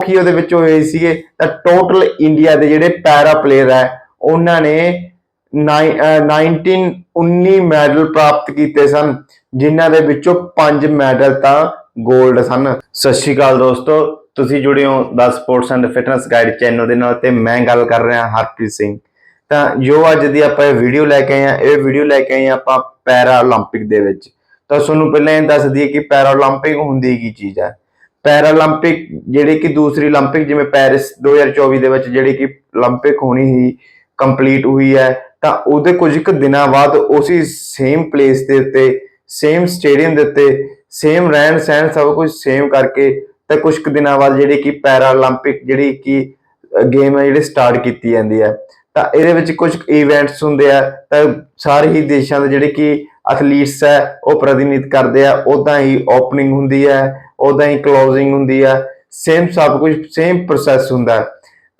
Hockey ਉਹਦੇ ਵਿੱਚ ਹੋਏ ਸੀਗੇ? ਤਾਂ ਟੋਟਲ ਇੰਡੀਆ ਦੇ ਜਿਹੜੇ ਪੈਰਾ ਪਲੇਅਰ ਹੈ, ਉਹਨਾਂ ਨੇ 1919 ਮੈਡਲ ਪ੍ਰਾਪਤ ਕੀਤੇ ਸਨ, ਜਿਨ੍ਹਾਂ ਦੇ ਵਿੱਚੋਂ ਪੰਜ ਮੈਡਲ ਤਾਂ 골ਡ ਸਨ। ਸਤਿ ਸ਼੍ਰੀ ਅਕਾਲ ਦੋਸਤੋ, ਤੁਸੀਂ ਜੁੜੇ ਹੋ ਦਾ sports and fitness guide channel ਦੇ ਨਾਲ ਤੇ ਮੈਂ ਗੱਲ ਕਰ ਰਿਹਾ ਹਰਪ੍ਰੀਤ ਸਿੰਘ। ਤਾਂ ਜੋ ਅੱਜ ਦੀ ਆਪਾਂ ਇਹ ਵੀਡੀਓ ਲੈ ਕੇ ਆਏ ਆ ਇਹ ਵੀਡੀਓ ਲੈ ਕੇ ਆਏ ਆ ਆਪਾਂ ਪੈਰਾ 올림픽 ਦੇ ਵਿੱਚ। ਤਾਂ ਤੁਹਾਨੂੰ ਪਹਿਲਾਂ ਇਹ ਦੱਸ ਦਈਏ ਕਿ ਪੈਰਾ 올림픽 ਹੁੰਦੀ ਕੀ ਚੀਜ਼ ਹੈ। ਪੈਰਾ 올림픽 ਜਿਹੜੇ ਕਿ ਦੂਸਰੀ 올림픽 ਜਿਵੇਂ ਪੈਰਿਸ 2024 ਦੇ ਵਿੱਚ ਜਿਹੜੀ ਕਿ 올림픽 ਹੋਣੀ ਸੀ ਕੰਪਲੀਟ ਹੋਈ ਹੈ ਤਾਂ ਉਹਦੇ ਕੁਝ ਕੁ ਦਿਨਾਂ ਬਾਅਦ ਉਸੇ ਸੇਮ ਪਲੇਸ ਦੇ ਉੱਤੇ ਸੇਮ ਸਟੇਡੀਅਮ ਦੇ ਉੱਤੇ ਸੇਮ ਰਹਿਣ ਸਹਿਣ ਸਭ ਕੁਝ ਸੇਮ ਕਰਕੇ ਤਾਂ ਕੁਝ ਕੁ ਦਿਨਾਂ ਬਾਅਦ ਜਿਹੜੀ ਕਿ ਪੈਰਾ 올림픽 ਜਿਹੜੀ ਕਿ ਗੇਮ ਹੈ ਜਿਹੜੀ ਸਟਾਰਟ ਕੀਤੀ ਜਾਂਦੀ ਹੈ ਤਾਂ ਇਹਦੇ ਵਿੱਚ ਕੁਝ ਇਵੈਂਟਸ ਹੁੰਦੇ ਆ ਤਾਂ ਸਾਰੇ ਹੀ ਦੇਸ਼ਾਂ ਦੇ ਜਿਹੜੇ ਕਿ ਅਥਲੀਟਸ ਹੈ, ਉਹ ਪ੍ਰਤੀਨਿਧ ਕਰਦੇ ਆ ਉਦਾਂ ਹੀ ਓਪਨਿੰਗ ਹੁੰਦੀ ਹੈ ਉਦਾਂ ਹੀ ਕਲੋਜ਼ਿੰਗ ਹੁੰਦੀ ਹੈ ਸੇਮ ਸਭ ਕੁਝ ਸੇਮ ਪ੍ਰੋਸੈਸ ਹੁੰਦਾ ਹੈ।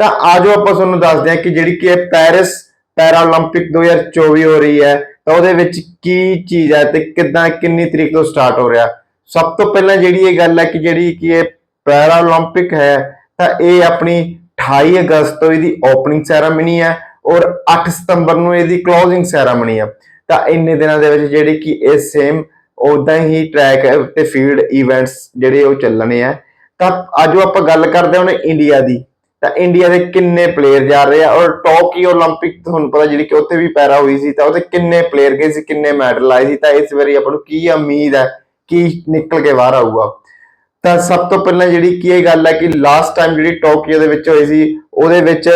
ਤਾਂ ਆਜੋ ਆਪਾਂ ਤੁਹਾਨੂੰ ਦੱਸਦੇ ਹਾਂ ਕਿ ਜਿਹੜੀ ਕਿ ਪੈਰਿਸ ਪੈਰਾਲੰਪਿਕ 2024 ਹੋ ਰਹੀ ਹੈ, ਤਾਂ ਉਹਦੇ ਵਿੱਚ ਕੀ ਚੀਜ਼ ਹੈ ਤੇ ਕਿੱਦਾਂ, ਕਿੰਨੀ ਤਰੀਕ ਤੋਂ ਸਟਾਰਟ ਹੋ ਰਿਹਾ। ਸਭ ਤੋਂ ਪਹਿਲਾਂ ਜਿਹੜੀ ਇਹ ਗੱਲ ਹੈ ਕਿ ਜਿਹੜੀ ਕਿ ਇਹ ਪੈਰਾਲੰਪਿਕ ਹੈ, ਤਾਂ ਇਹ ਆਪਣੀ 28 ਅਗਸਤ ਤੋਂ ਇਹਦੀ ਓਪਨਿੰਗ ਸੈਰਾਮਨੀ ਹੈ ਔਰ 8 ਸਤੰਬਰ ਨੂੰ ਇਹਦੀ ਕਲੋਜ਼ਿੰਗ ਸੈਰਾਮਨੀ ਹੈ। ਤਾਂ ਇੰਨੇ ਦਿਨਾਂ ਦੇ ਵਿੱਚ ਜਿਹੜੀ ਕਿ ਇਹ ਸੇਮ ਉਦਾਂ ਹੀ ਟਰੈਕ ਤੇ ਫੀਲਡ ਇਵੈਂਟਸ ਜਿਹੜੇ ਉਹ ਚੱਲਣੇ ਆ ਤਾਂ ਅੱਜ ਆਪਾਂ ਗੱਲ ਕਰਦੇ ਹਾਂ ਹੁਣ ਇੰਡੀਆ ਦੀ ਤਾਂ ਇੰਡੀਆ ਦੇ ਕਿੰਨੇ ਪਲੇਅਰ ਜਾ ਰਹੇ ਆ ਔਰ ਟੋਕੀਓ 올림픽 ਤੁਹਾਨੂੰ ਪਤਾ ਜਿਹੜੀ ਕਿ ਉੱਥੇ ਵੀ ਪੈਰਾ ਹੋਈ ਸੀ ਤਾਂ ਉਹਦੇ ਕਿੰਨੇ ਪਲੇਅਰ ਗਏ ਸੀ ਕਿੰਨੇ ਮੈਡਲ ਆਏ ਸੀ ਤਾਂ ਇਸ ਵਾਰੀ ਆਪਾਂ ਨੂੰ ਕੀ ਉਮੀਦ ਹੈ ਕੀ ਨਿਕਲ ਕੇ ਬਾਹਰ ਆਊਗਾ ਤਾਂ ਸਭ ਤੋਂ ਪਹਿਲਾਂ ਜਿਹੜੀ ਕੀ ਇਹ ਗੱਲ ਹੈ ਕਿ ਲਾਸਟ ਟਾਈਮ ਜਿਹੜੀ ਟੋਕੀਓ ਦੇ ਵਿੱਚ ਹੋਈ ਸੀ ਉਹਦੇ ਵਿੱਚ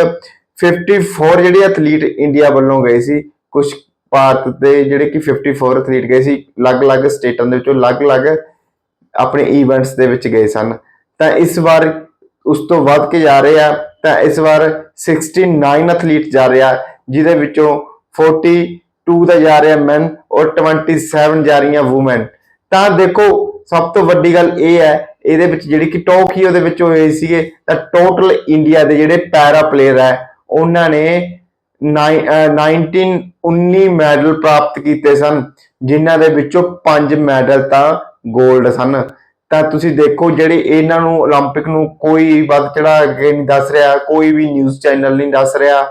54 ਜਿਹੜੇ ਐਥਲੀਟ ਇੰਡੀਆ ਵੱਲੋਂ ਗਏ ਸੀ ਕੁਝ ਭਾਰਤ ਦੇ ਜਿਹੜੇ ਕਿ 54 ਐਥਲੀਟ ਗਏ ਸੀ, ਅਲੱਗ-ਅਲੱਗ ਸਟੇਟਾਂ ਦੇ ਵਿੱਚੋਂ ਅਲੱਗ-ਅਲੱਗ ਆਪਣੇ ਇਵੈਂਟਸ ਦੇ ਵਿੱਚ ਗਏ ਸਨ। ਤਾਂ ਇਸ ਵਾਰ ਉਸ ਤੋਂ ਵੱਧ ਕੇ ਜਾ ਰਹੇ ਆ, ਤਾਂ ਇਸ ਵਾਰ 69 ਐਥਲੀਟ ਜਾ ਰਿਹਾ ਜਿਹਦੇ ਵਿੱਚੋਂ 42 ਦਾ ਜਾ ਰਿਹਾ ਮੈਨ ਔਰ 27 ਜਾ ਰਹੀਆਂ ਔਮਨ ਤਾਂ ਦੇਖੋ, ਸਭ ਤੋਂ ਵੱਡੀ ਗੱਲ ਇਹ ਹੈ, ਇਹਦੇ ਵਿੱਚ ਜਿਹੜੀ ਕਿ ਟੋਕੀਓ ਦੇ ਵਿੱਚ ਹੋਏ ਸੀਗੇ, ਤਾਂ ਟੋਟਲ ਇੰਡੀਆ ਦੇ ਜਿਹੜੇ ਪੈਰਾ ਪਲੇਅਰ ਹੈ, ਉਹਨਾਂ ਨੇ 1919 ਮੈਡਲ ਪ੍ਰਾਪਤ ਕੀਤੇ ਸਨ, ਜਿਨ੍ਹਾਂ ਦੇ ਵਿੱਚੋਂ ਪੰਜ ਮੈਡਲ ਤਾਂ 골ਡ ਸਨ। ਤਾਂ ਤੁਸੀਂ ਦੇਖੋ, ਜਿਹੜੇ ਇਹਨਾਂ ਨੂੰ 올림픽 ਨੂੰ ਕੋਈ ਵੱਧ ਚੜਾ ਕੇ ਨਹੀਂ ਦੱਸ ਰਿਹਾ, ਕੋਈ ਵੀ ਨਿਊਜ਼ ਚੈਨਲ ਨਹੀਂ ਦੱਸ ਰਿਹਾ,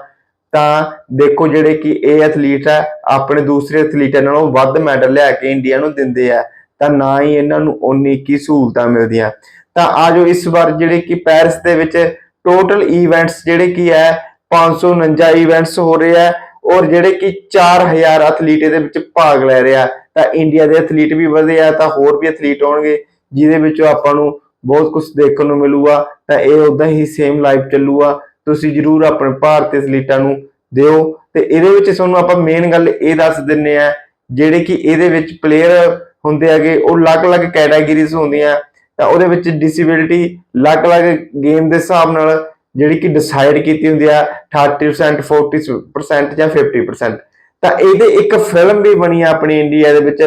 ਤਾਂ ਦੇਖੋ ਜਿਹੜੇ ਕਿ ਇਹ ਐਥਲੀਟ ਹੈ ਆਪਣੇ ਦੂਸਰੇ ਐਥਲੀਟਾਂ ਨਾਲੋਂ ਵੱਧ ਮੈਡਲ ਲੈ ਕੇ ਇੰਡੀਆ ਨੂੰ ਦਿੰਦੇ ਆ, ਤਾਂ ਨਾ ਹੀ ਇਹਨਾਂ ਨੂੰ ਓਨੀ ਕੀ ਸਹੂਲਤਾਂ ਮਿਲਦੀਆਂ। ਤਾਂ ਆਜੋ ਇਸ ਵਾਰ ਜਿਹੜੇ ਕਿ ਪੈਰਿਸ ਦੇ ਵਿੱਚ ਟੋਟਲ ਇਵੈਂਟਸ ਜਿਹੜੇ ਕੀ ਹੈ 549 ਇਵੈਂਟਸ ਹੋ ਰਹੇ ਆ ਔਰ ਜਿਹੜੇ ਕਿ 4000 ਐਥਲੀਟ ਇਹਦੇ ਵਿੱਚ ਭਾਗ ਲੈ ਰਿਹਾ ਤਾਂ ਇੰਡੀਆ ਦੇ ਐਥਲੀਟ ਵੀ ਵਧੇ ਆ, ਤਾਂ ਹੋਰ ਵੀ ਐਥਲੀਟ ਹੋਣਗੇ ਜਿਹਦੇ ਵਿੱਚੋਂ ਆਪਾਂ ਨੂੰ ਬਹੁਤ ਕੁਝ ਦੇਖਣ ਨੂੰ ਮਿਲੂਗਾ। ਤਾਂ ਇਹ ਉਦਾਂ ਹੀ ਸੇਮ ਲਾਈਵ ਚੱਲੂਗਾ। ਤੁਸੀਂ ਜਰੂਰ ਆਪਣੇ ਭਾਰਤੀ ਐਥਲੀਟਾਂ ਨੂੰ ਦਿਓ। ਤੇ ਇਹਦੇ ਵਿੱਚ ਤੁਹਾਨੂੰ ਆਪਾਂ ਮੇਨ ਗੱਲ ਇਹ ਦੱਸ ਦਿੰਨੇ ਆ, ਜਿਹੜੇ ਕਿ ਇਹਦੇ ਵਿੱਚ ਪਲੇਅਰ ਹੁੰਦੇ ਹੈਗੇ, ਉਹ ਅਲੱਗ-ਅਲੱਗ ਕੈਟਾਗਰੀਜ਼ ਹੁੰਦੀਆਂ। ਤਾਂ ਉਹਦੇ ਵਿੱਚ ਡਿਸੇਬਿਲਿਟੀ ਅਲੱਗ-ਅਲੱਗ ਗੇਮ ਦੇ ਹਿਸਾਬ ਨਾਲ ਜਿਹੜੀ ਕਿ ਡਿਸਾਈਡ ਕੀਤੀ ਹੁੰਦੀ ਆ 30% 40% ਜਾਂ 50% ਤਾਂ ਇਹਦੇ ਇੱਕ ਫਿਲਮ ਵੀ ਬਣੀ ਆ ਆਪਣੀ ਇੰਡੀਆ ਦੇ ਵਿੱਚ,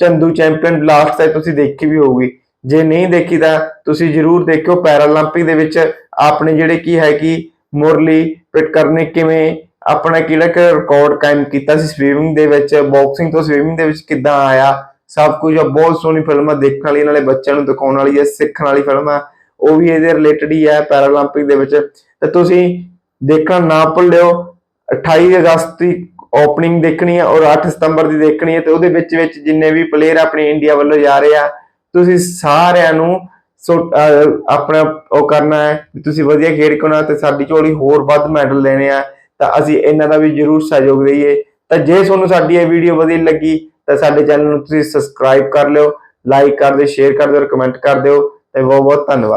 ਚੰਦੂ ਚੈਂਪੀਅਨ ਲਾਸਟ 'ਤੇ ਤੁਸੀਂ ਦੇਖੀ ਵੀ ਹੋਊਗੀ। ਜੇ ਨਹੀਂ ਦੇਖੀ ਤਾਂ ਤੁਸੀਂ ਜ਼ਰੂਰ ਦੇਖਿਓ ਪੈਰਾਲੰਪਿਕ ਦੇ ਵਿੱਚ ਆਪਣੇ ਜਿਹੜੇ ਕੀ ਹੈ ਕਿ ਮੁਰਲੀ ਪਿਟਕਰ ਨੇ ਕਿਵੇਂ ਆਪਣਾ ਕਿਹੜਾ ਕਿ ਰਿਕਾਰਡ ਕਾਇਮ ਕੀਤਾ ਸੀ ਸਵੀਮਿੰਗ ਦੇ ਵਿੱਚ ਬਾਕਸਿੰਗ ਤੋਂ ਸਵੀਮਿੰਗ ਦੇ ਵਿੱਚ ਕਿੱਦਾਂ ਆਇਆ, ਸਭ ਕੁਝ ਬਹੁਤ ਸੋਹਣੀ ਫਿਲਮ ਆ, ਦੇਖਣ ਵਾਲੀ, ਨਾਲੇ ਬੱਚਿਆਂ ਨੂੰ ਦਿਖਾਉਣ ਵਾਲੀ ਹੈ ਸਿੱਖਣ ਵਾਲੀ ਫਿਲਮ ਆ। ਉਹ ਵੀ ਇਹਦੇ ਰਿਲੇਟਡ ਹੀ ਹੈ ਪੈਰਾਲੰਪਿਕ ਦੇ ਵਿੱਚ। ਤੇ ਤੁਸੀਂ ਦੇਖਣ ਨਾ ਭੁੱਲਿਓ 28 ਅਗਸਤ ਦੀ ਓਪਨਿੰਗ ਦੇਖਣੀ ਹੈ ਔਰ 8 ਸਤੰਬਰ ਦੀ ਦੇਖਣੀ ਹੈ ਤੇ ਉਹਦੇ ਵਿੱਚ ਵਿੱਚ ਜਿੰਨੇ ਵੀ ਪਲੇਅਰ ਆਪਣੇ ਇੰਡੀਆ ਵੱਲੋਂ ਜਾ ਰਹੇ ਆ, ਤੁਸੀਂ ਸਾਰਿਆਂ ਨੂੰ ਸੋ ਆਪਣਾ ਉਹ ਕਰਨਾ ਹੈ ਤੁਸੀਂ ਵਧੀਆ ਖੇਡ ਕੇ ਆਉਣਾ ਤੇ ਸਾਡੀ ਝੋਲੀ ਹੋਰ ਵੱਧ ਮੈਡਲ ਲੈਣੇ ਆ, ਤਾਂ ਅਸੀਂ ਇਹਨਾਂ ਦਾ ਵੀ ਜ਼ਰੂਰ ਸਹਿਯੋਗ ਦੇਈਏ। ਤਾਂ ਜੇ ਤੁਹਾਨੂੰ ਸਾਡੀ ਇਹ ਵੀਡੀਓ ਵਧੀਆ ਲੱਗੀ, ਤਾਂ ਸਾਡੇ ਚੈਨਲ ਨੂੰ ਤੁਸੀਂ ਸਬਸਕ੍ਰਾਈਬ ਕਰ ਲਿਓ ਲਾਈਕ ਕਰ ਦਿਓ ਸ਼ੇਅਰ ਕਰ ਦਿਓ ਔਰ ਕਮੈਂਟ ਕਰ ਦਿਓ ਤੇ ਬਹੁਤ ਬਹੁਤ ਧੰਨਵਾਦ।